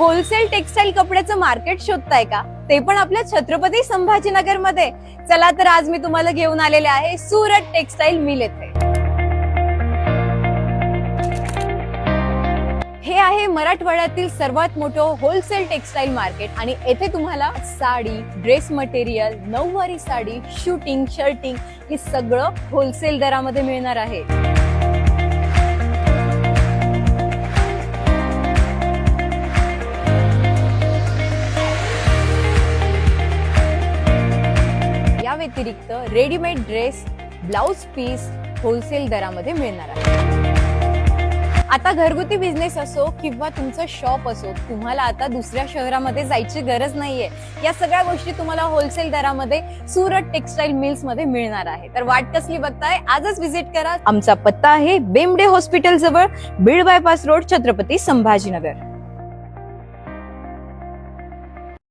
Wholesale textile कपड्याचं market शोधताय का? ते पण आपल्या छत्रपती संभाजीनगरमध्ये चला तर आज मी तुम्हाला घेऊन आलेले आहे सुरत टेक्सटाईल मिल येथे. हे आहे मराठवाड्यातील सर्वात मोठं होलसेल टेक्सटाईल मार्केट आणि येथे तुम्हाला साडी ड्रेस मटेरियल नऊवारी साडी शूटिंग शर्टिंग हे सगळं होलसेल दरामध्ये मिळणार आहे. व्यतिरिक्त readymade dress blouse piece wholesale दरामध्ये मिळणार आहे. आता घरगुती बिझनेस असो किंवा तुमचं शॉप असो तुम्हाला आता दुसऱ्या शहरामध्ये जायची गरज नाहीये. या सगळ्या गोष्टी तुम्हाला होलसेल दरामध्ये सुरत टेक्सटाईल मिल्समध्ये मिळणार आहे. तर वाट कसली बघताय? आजच व्हिजिट करा. आमचा पत्ता आहे बेमडे हॉस्पिटल जवळ बीड बायपास रोड छत्रपती संभाजीनगर.